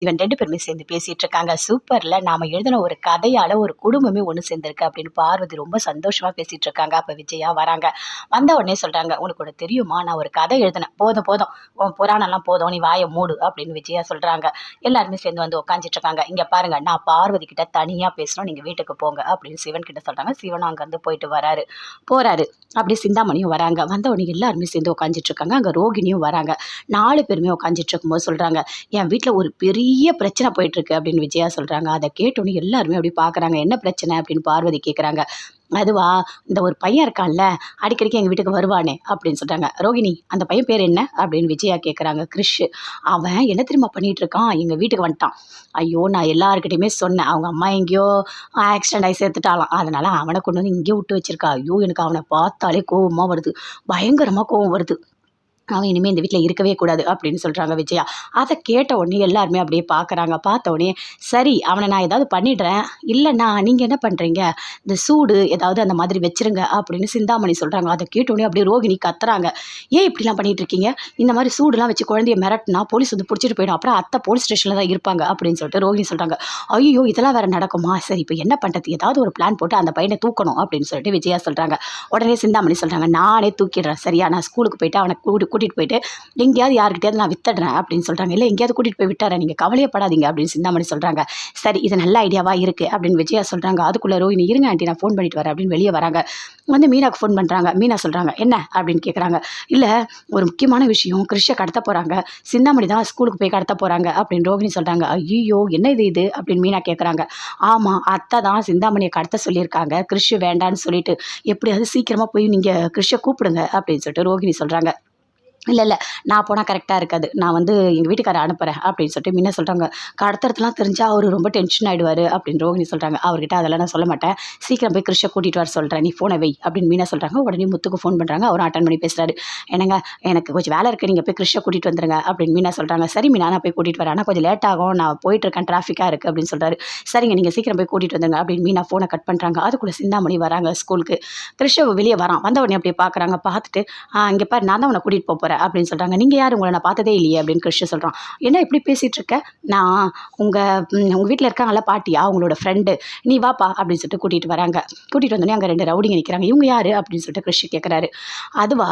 இவன் ரெண்டு பேருமே சேர்ந்து பேசிட்டு இருக்காங்க. சூப்பர்ல நாம எழுதின ஒரு கதையால ஒரு குடும்பமே ஒன்று சேர்ந்திருக்கு அப்படின்னு பார்வதி ரொம்ப சந்தோஷமா பேசிட்டு இருக்காங்க. அப்ப விஜயா வராங்க. வந்த உடனே சொல்றாங்க உனக்கு கூட தெரியுமா? நான் ஒரு கதை எழுதினேன். போதும் போதும். உன் புராணம்லாம் போதும். நீ வாயை மூடு அப்படின்னு விஜயா சொல்றாங்க. எல்லாருமே சேர்ந்து வந்து உட்காந்துட்டு இருக்காங்க. இங்க பாருங்க நான் பார்வதி கிட்ட தனியா பேசணும். நீங்க வீட்டுக்கு போங்க அப்படின்னு சிவன் கிட்ட சொல்றாங்க. சிவன் அங்க இருந்து போயிட்டு வராரு. போறாரு. அப்படியே சிந்தாமணியும் வராங்க. வந்த உடனே எல்லாருமே சேர்ந்து உட்காந்துட்டு இருக்காங்க. அங்க ரோகிணியும் வராங்க. நாலு பேருமே உட்காந்துட்டு இருக்கும்போது சொல்றாங்க என் வீட்டில் ஒரு பெரிய பெரிய பிரச்சனை போயிட்டுருக்கு அப்படின்னு விஜயா சொல்கிறாங்க அதை கேட்டோன்னே எல்லாருமே அப்படி பார்க்குறாங்க என்ன பிரச்சனை அப்படின்னு பார்வதி கேட்குறாங்க அதுவா இந்த ஒரு பையன் இருக்கான்ல அடிக்கடிக்கு எங்கள் வீட்டுக்கு வருவானே அப்படின்னு சொல்கிறாங்க ரோகிணி அந்த பையன் பேர் என்ன? அப்படின்னு விஜயா கேட்குறாங்க கிறிஷ் அவன் என்ன தெரியுமா பண்ணிகிட்டு இருக்கான்? எங்கள் வீட்டுக்கு வந்துட்டான். ஐயோ நான் எல்லாருக்கிட்டையுமே சொன்னேன். அவங்க அம்மா எங்கேயோ ஆக்சிடென்ட் ஆகி சேர்த்துட்டாலாம் அதனால் அவனை கொண்டு வந்து இங்கேயே விட்டு வச்சிருக்கா. ஐயோ எனக்கு அவனை பார்த்தாலே கோவமாக வருது. பயங்கரமாக கோவம் வருது. அவன் இனிமேல் இந்த வீட்டில் இருக்கவே கூடாது அப்படின்னு சொல்கிறாங்க விஜயா. அதை கேட்ட உடனே எல்லாருமே அப்படியே பார்க்குறாங்க பார்த்த உடனே சரி அவனை நான் ஏதாவது பண்ணிடுறேன். இல்லைண்ணா நீங்கள் என்ன பண்ணுறீங்க இந்த சூடு ஏதாவது அந்த மாதிரி வச்சிருங்க அப்படின்னு சிந்தாமணி சொல்கிறாங்க அதை கேட்டோடனே அப்படியே ரோகிணி கத்துறாங்க. ஏன் இப்படிலாம் பண்ணிகிட்டு இருக்கீங்க? இந்த மாதிரி சூடுலாம் வச்சு குழந்தைய மிரட்டினா போலீஸ் வந்து பிடிச்சிட்டு போயிடும். அப்புறம் அத்தை போலீஸ் ஸ்டேஷனில் தான் இருப்பாங்க அப்படின்னு சொல்லிட்டு ரோகிணி சொல்கிறாங்க ஐயோ இதெல்லாம் வேறு நடக்குமா? சரி இப்போ என்ன பண்ணுறது ஏதாவது ஒரு பிளான் போட்டு அந்த பையனை தூக்கணும் அப்படின்னு சொல்லிட்டு விஜயா சொல்கிறாங்க உடனே சிந்தாமணி சொல்கிறாங்க நானே தூக்கிடுறேன். சரியா? நான் ஸ்கூலுக்கு போயிட்டு அவனை கூட்டு கூட்டிகிட்டு போயிட்டு எங்கேயாவது யாருக்கிட்டையாவது நான் வித்துடுறேன் அப்படின்னு சொல்கிறாங்க இல்லை எங்கேயாவது கூட்டிகிட்டு போய் விட்டுறேன் நீங்கள் கவலையப்படாதீங்க அப்படின்னு சிந்தாமணி சொல்கிறாங்க சரி இது நல்ல ஐடியாவாக இருக்குது அப்படின்னு விஜயா சொல்கிறாங்க அதுக்குள்ளே ரோஹினி இருங்க ஆண்டி நான் ஃபோன் பண்ணிட்டு வரேன் அப்படின்னு வெளியே வராங்க. வந்து மீனாக்கு ஃபோன் பண்ணுறாங்க மீனா சொல்கிறாங்க என்ன? அப்படின்னு கேட்குறாங்க இல்லை ஒரு முக்கியமான விஷயம். கிருஷ்ணை கடத்த போகிறாங்க சிந்தாமணி தான் ஸ்கூலுக்கு போய் கடத்த போகிறாங்க அப்படின்னு ரோஹினி சொல்கிறாங்க ஐயோ என்ன இது இது? அப்படின்னு மீனா கேட்குறாங்க ஆமாம் அத்தை தான் சிந்தாமணியை கடத்த சொல்லியிருக்காங்க. கிருஷ் வேண்டான்னு சொல்லிட்டு எப்படியாவது சீக்கிரமாக போய் நீங்கள் கிருஷ்ண கூப்பிடுங்க அப்படின்னு சொல்லிட்டு ரோஹிணி சொல்கிறாங்க இல்லை இல்லை. நான் போனால் கரெக்டாக இருக்காது. நான் வந்து எங்கள் வீட்டுக்காரை அனுப்புகிறேன் அப்படின்னு சொல்லிட்டு முன்ன சொல்கிறாங்க கடத்துறதுலாம் தெரிஞ்சால் அவர் ரொம்ப டென்ஷன் ஆகிடுவார் அப்படின்னு ரோஹினி சொல்கிறாங்க அவர்கிட்ட அதெல்லாம் நான் சொல்ல மாட்டேன். சீக்கிரம் போய் கிருஷ்ண கூட்டிகிட்டு வர சொல்கிறேன் நீ ஃபோனை வை அப்படின்னு மீனா சொல்கிறாங்க உடனே முத்துக்கு ஃபோன் பண்ணுறாங்க அவரும் அட்டன் பண்ணி பேசுகிறாரு என்னங்க எனக்கு கொஞ்சம் வேலை இருக்குது நீங்கள் போய் கிருஷ்ண கூட்டிகிட்டு வந்துருங்க அப்படின்னு மீனா சொல்கிறாங்க சரி மீனா நான் போய் கூட்டிகிட்டு வரேன். ஆனால் கொஞ்சம் லேட் ஆகும். நான் போயிட்டுருக்கேன் டிராஃபிக்காக இருக்குது அப்படின்னு சொல்கிறாரு சரிங்க நீங்கள் சீக்கிரம் போய் கூட்டிகிட்டு வந்துருங்க அப்படின்னு மீனா ஃபோனை கட் பண்ணுறாங்க அதுக்குள்ளே சிந்தாமணி வராங்க ஸ்கூலுக்கு கிருஷ்ண வெளியே வரான். வந்த உடனே அப்படியே பார்க்குறாங்க பார்த்துட்டு இங்கே பாரு. நான் தான் உன்னை கூட்டிகிட்டு போக போகிறேன் அப்படின்னு சொல்கிறாங்க நீங்கள் யார்? உங்களை நான் பார்த்ததே இல்லையே அப்படின்னு கிருஷ்ண சொல்கிறான் என்ன இப்படி பேசிகிட்டு இருக்க நான் உங்கள் உங்கள் வீட்டில் இருக்காங்கள பாட்டியா அவங்களோட ஃப்ரெண்டு நீ வாப்பா அப்படின்னு சொல்லிட்டு கூட்டிகிட்டு வராங்க. கூட்டிகிட்டு வந்தோடனே அங்கே ரெண்டு ரவுடிங்க நிற்கிறாங்க இவங்க யார்? அப்படின்னு சொல்லிட்டு கிருஷ்ண கேட்குறாரு அதுவா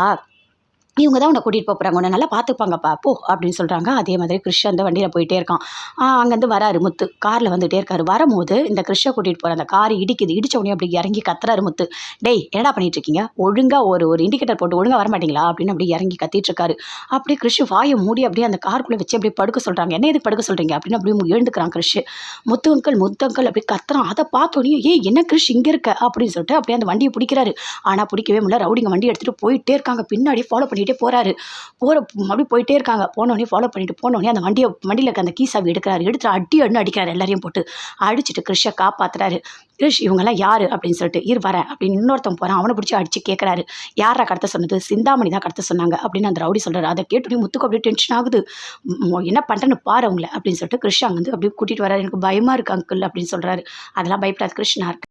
இவங்க தான் உன்னை கூட்டிகிட்டு போகிறாங்க உன்னை நல்லா பார்த்துப்பாங்கப்பா. போ அப்படின்னு சொல்கிறாங்க அதே மாதிரி கிருஷ்ண அந்த வண்டியில் போயிட்டே இருக்கான். அங்கேருந்து வராரு முத்து. காரில் வந்துகிட்டே இருக்காரு. வரும்போது இந்த கிருஷ்ண கூட்டிகிட்டு போகிற அந்த கார் இடிக்குது. இடிச்ச உடனே அப்படி இறங்கி கத்துறாரு முத்து. டேய் என்னடா பண்ணிட்டு இருக்கீங்க ஒழுங்காக ஒரு ஒரு இண்டிகேட்டர் போட்டு ஒழுங்காக வர மாட்டீங்களா அப்படின்னு அப்படி இறங்கி கத்திட்டு இருக்காரு அப்படியே கிருஷ்ண வாயை மூடி அப்படியே அந்த காருக்குள்ளே வச்சு அப்படியே படுக்க சொல்கிறாங்க என்ன எதுக்கு படுக்க சொல்கிறீங்க அப்படின்னு அப்படியே எழுந்துக்கிறான் கிருஷ் முத்து அங்கல் முத்து அங்கல் அப்படி கத்துறான். அதை பார்த்தோன்னே ஏய் என்ன கிருஷ் இங்கே இருக்க? அப்படின்னு சொல்லிட்டு அப்படியே அந்த வண்டியை பிடிக்கிறாரு. ஆனால் பிடிக்கவே முடியல. ரவுடிங்க வண்டி எடுத்துகிட்டு போயிட்டே இருக்காங்க. பின்னாடி ஃபாலோ பண்ணி பண்ணிகிட்டே போகிறாரு போகிற அப்படி போயிட்டே இருக்காங்க. போனோடனே ஃபாலோ பண்ணிட்டு போனோடனே அந்த வண்டியை வண்டியில் இருக்க அந்த கீசாவி எடுக்கிறாரு. எடுத்து அடி அண்ணு அடிக்கிறாரு எல்லாரையும் போட்டு. அடிச்சுட்டு கிருஷை காப்பாற்றுறாரு கிருஷ் இவங்கெல்லாம் யார்? அப்படின்னு சொல்லிட்டு இரு வரேன் அப்படின்னு இன்னொருத்தன் போகிறான் அவனை பிடிச்சி அடிச்சு கேட்குறாரு யாரா கடத்த சொன்னது? சிந்தாமணி தான் கடத்த சொன்னாங்க அப்படின்னு அந்த ரவுடி சொல்கிறார் அதை கேட்டுட்டு முத்துக்கு அப்படியே டென்ஷன் ஆகுது. என்ன பண்ணுறேன்னு பாரு அவங்கள அப்படின்னு சொல்லிட்டு கிருஷ் அங்கே வந்து அப்படியே கூட்டிகிட்டு வராரு எனக்கு பயமாக இருக்கு அங்கிள் அப்படின்னு சொல்கிறாரு அதெல்லாம் பயப்படாது கிருஷ்ணா இருக்கு.